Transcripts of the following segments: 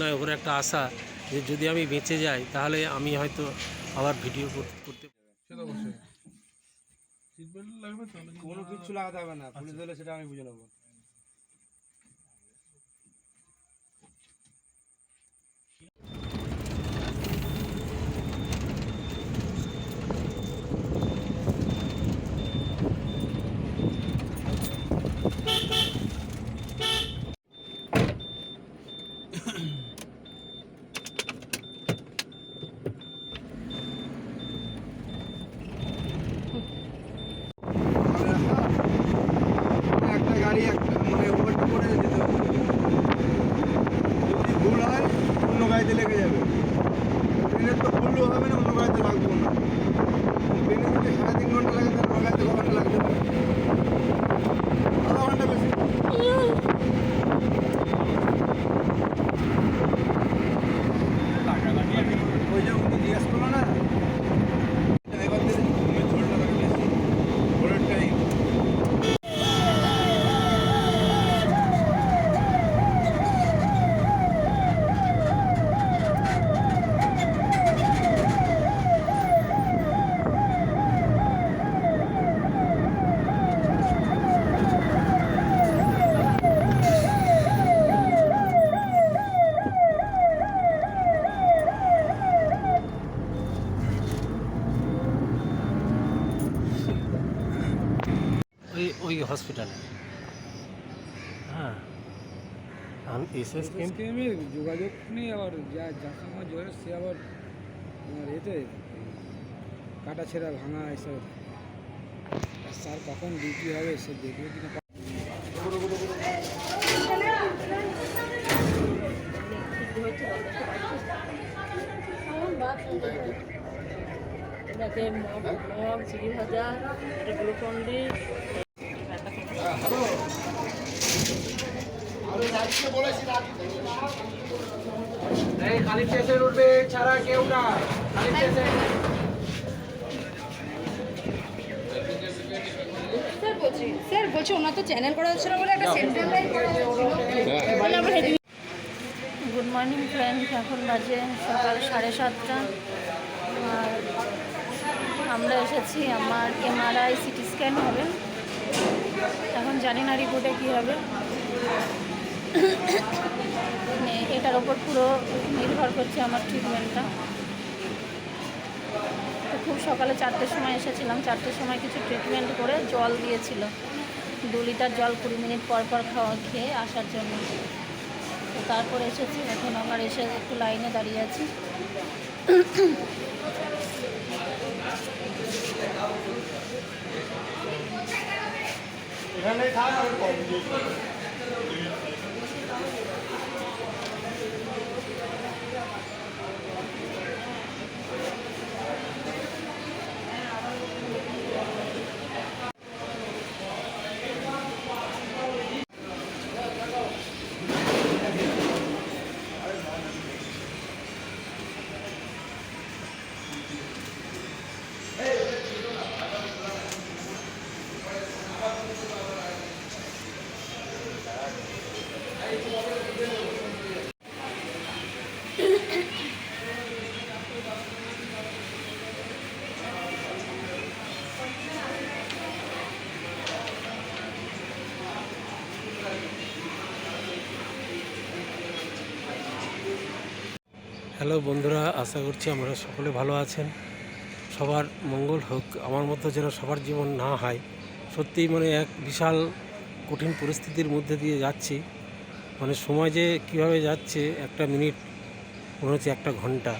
নয় ওর একটা আশা যে যদি আমি বেঁচে যাই তাহলে আমি হয়তো আবার ভিডিও করতে? কোনো কিছু লাগাতে হবে না। পুলিশ হলে সেটা আমি বুঝে নেব একটা গাড়ি একটা মানে ওভারটেক করে যেতে হবে যদি ভুল হয় অন্য গাড়িতে লেগে যাবে ট্রেনের তো ভুলও হবে না অন্য গাড়িতে লাগবে না ট্রেনে যদি সাড়ে তিন ঘণ্টা লাগে তাহলে অন্য গাড়িতে ক ঘণ্টা লাগতে পারে আধা ঘণ্টা বেশি ওই যে উনি জিজ্ঞেস করল না ড্রাইভারদের ঘুমের ঝোলটা থাকে বেশি ভোরের টাইম ওই ওই হসপিটালে। হ্যাঁ। এসএস ক্যাম্প স্কিমের যোগাযোগ নেই আবার যা যার সঙ্গে যোগাযোগ সে আবার তোমার এতে কাটা ছেঁড়া ভাঙা এসব। স্যার কখন ডিউটি হবে সে দেখবে কিনা এটাকে মগ মগ চিড়ি ভাজা এটা গ্লুকন্ডি খালি স্টেশন উঠবে ছাড়া কেউ না। খালি স্টেশন স্যার বলছি ওনার তো চ্যানেল করা হচ্ছিল বলে একটা সেন্ট্রাল লাইন করা হচ্ছিল। গুড মর্নিং ফ্রেন্ড এখন বাজে সকাল সাড়ে সাতটা। আর আমরা এসেছি আমার এমআরআই সিটি স্ক্যান হবে। এখন জানি না রিপোর্টে কী হবে। এটার ওপর পুরো নির্ভর করছে আমার ট্রিটমেন্টটা তো খুব সকালে চারটের সময় এসেছিলাম, চারটের সময় কিছু ট্রিটমেন্ট করে জল দিয়েছিল। দু লিটার জল কুড়ি মিনিট পর পর খাওয়া খেয়ে আসার জন্য। তো তারপর এসেছি, এখন আবার এসে একটু লাইনে দাঁড়িয়ে আছি। হ্যালো বন্ধুরা, আশা করছি আমরা সকলে ভালো আছেন। সবার মঙ্গল হোক, আমার মতো যেন সবার জীবন না হয়। সত্যিই মানে এক বিশাল কঠিন পরিস্থিতির মধ্যে দিয়ে যাচ্ছি। মানে সময় যে কীভাবে যাচ্ছে, একটা মিনিট, মনে হচ্ছে একটা ঘণ্টা।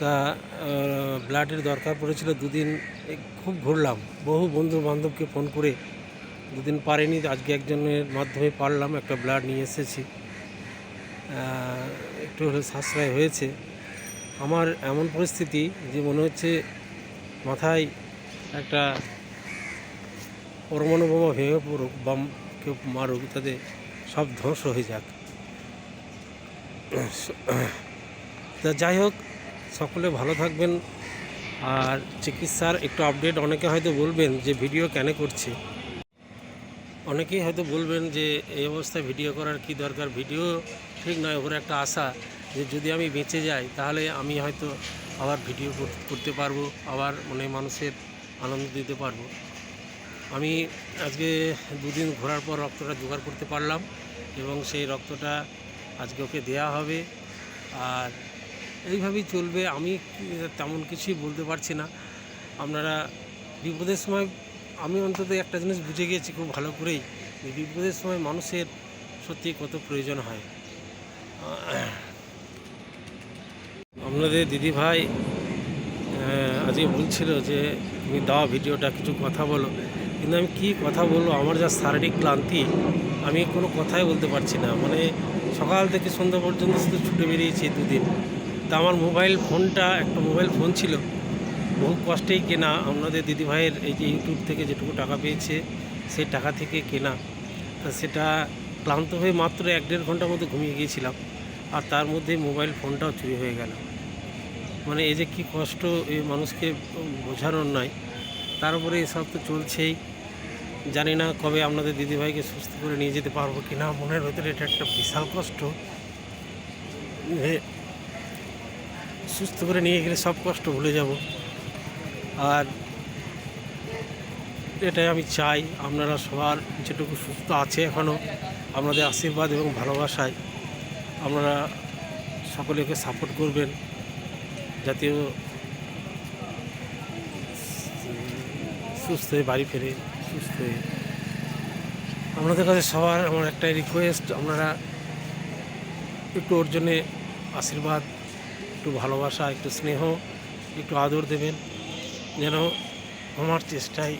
তা ব্লাডের দরকার পড়েছিল দুদিন খুব ঘুরলাম। বহু বন্ধু বান্ধবকে ফোন করে দুদিন পারেনি, আজকে একজনের মাধ্যমে পারলাম, একটা ব্লাড নিয়ে এসেছি। একটু হলে সাশ্রয় হয়েছে। আমার এমন পরিস্থিতি যে মনে হচ্ছে মাথায় একটা পরমাণু বোমা ভেঙে পড়ুক, বাম কেউ মারুক, তাতে সব ধ্বংস হয়ে যাক। তা যাই হোক, সকলে ভালো থাকবেন। আর চিকিৎসার একটু আপডেট অনেকে হয়তো বলবেন যে ভিডিও কেন করছে। অনেকেই হয়তো বলবেন যে এই অবস্থায় ভিডিও করার কি দরকার? ভিডিও ঠিক নয় ওর একটা আশা যে যদি আমি বেঁচে যাই, তাহলে আমি হয়তো আবার ভিডিও করতে পারব, আবার মানে মানুষের আনন্দ দিতে পারব। আমি আজকে দুদিন ঘোরার পর রক্তটা জোগাড় করতে পারলাম এবং সেই রক্তটা আজকে ওকে দেয়া হবে। আর এইভাবেই চলবে, আমি তেমন কিছুই বলতে পারছি না। আপনারা বিপদের সময় আমি অন্তত একটা জিনিস বুঝে গিয়েছি খুব ভালো করেই যে বিপদের সময় মানুষের সত্যি কত প্রয়োজন হয়। আপনাদের দিদি ভাই আজকে বলছিল যে তুমি দাও ভিডিওটা, কিছু কথা বলো। কিন্তু আমি কি কথা বলব, আমার যা শারীরিক ক্লান্তি, আমি কোনো কথাই বলতে পারছি না। মানে সকাল থেকে সন্ধ্যা পর্যন্ত শুধু ছুটে বেরিয়েছি দুদিন। তা আমার মোবাইল ফোনটা, একটা মোবাইল ফোন ছিল বহু কষ্টেই কেনা। আপনাদের দিদিভাইয়ের এই যে ইউটিউব থেকে যেটুকু টাকা পেয়েছে, সেই টাকা থেকে কেনা। তা সেটা ক্লান্ত হয়ে মাত্র এক দেড় ঘণ্টার মতো ঘুমিয়ে গিয়েছিলাম। আর তার মধ্যে মোবাইল ফোনটাও চুরি হয়ে গেল। মানে এই যে কী কষ্ট এই মানুষকে বোঝানোর নয়। তার উপরে এসব তো চলছেই। জানি না কবে আপনাদের দিদিভাইকে সুস্থ করে নিয়ে যেতে পারব কি না মনের ভেতরে এটা একটা বিশাল কষ্ট। সুস্থ করে নিয়ে গেলে সব কষ্ট ভুলে যাব। আর এটাই আমি চাই আপনারা সবার যেটুকু সুস্থ আছে এখনও আপনাদের আশীর্বাদ এবং ভালোবাসায় আপনারা সকলেকে সাপোর্ট করবেন জাতীয় সুস্থ হয়ে বাড়ি ফেরে, সুস্থ হয়ে আপনাদের কাছে সবার আমার একটাই রিকোয়েস্ট আপনারা একটু ওর জন্যে আশীর্বাদ, একটু ভালোবাসা, একটু স্নেহ, একটু আদর দেবেন। যেন আমার চেষ্টায়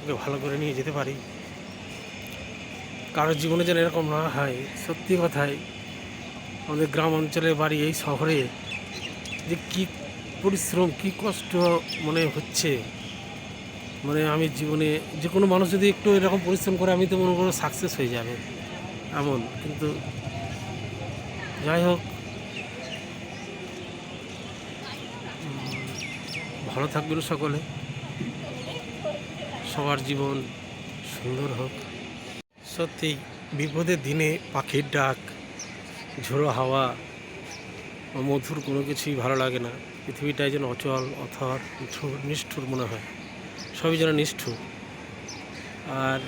ওকে ভালো করে নিয়ে যেতে পারি। কারোর জীবনে যেন এরকম না হয়, সত্যি কথাই। আমাদের গ্রাম অঞ্চলে, বাড়ি, এই শহরে যে কী পরিশ্রম, কী কষ্ট মানে হচ্ছে। মানে আমি জীবনে যে কোনো মানুষ যদি একটু এরকম পরিশ্রম করে, আমি তো মনে করো সাকসেস হয়ে যাবে। এমন, কিন্তু যাই হোক ভালো থাকবেন সকলে। সবার জীবন সুন্দর হোক। সত্যি, বিপদের দিনে পাখির ডাক, ঝোড়ো হাওয়া মধুর কোনো কিছুই ভালো লাগে না। পৃথিবীটাই যেন অচল, অথর নিষ্ঠুর মনে হয়। সবই যেন নিষ্ঠুর। আর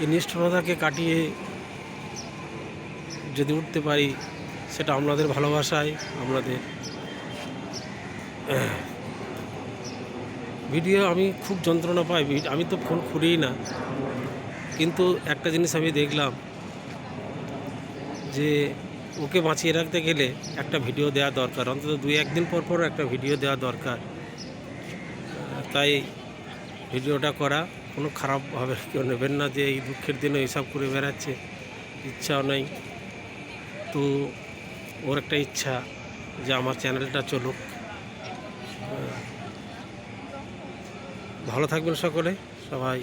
এই নিষ্ঠুরতাকে কাটিয়ে যদি উঠতে পারি, সেটা আপনাদের ভালোবাসায় আপনাদের ভিডিও আমি খুব যন্ত্রণা পাই আমি তো ফোন খুলিই না। কিন্তু একটা জিনিস আমি দেখলাম যে ওকে বাঁচিয়ে রাখতে গেলে একটা ভিডিও দেওয়া দরকার, অন্তত দুই একদিন পর পর একটা ভিডিও দেওয়া দরকার। তাই ভিডিওটা করা, কোনো খারাপ খারাপভাবে কেউ নেবেন না যে এই দুঃখের দিনে এইসব করে বেড়াচ্ছে, ইচ্ছাও নেই। তো ওর একটা ইচ্ছা যে আমার চ্যানেলটা চলুক। ভালো থাকবেন সকলে। সবাই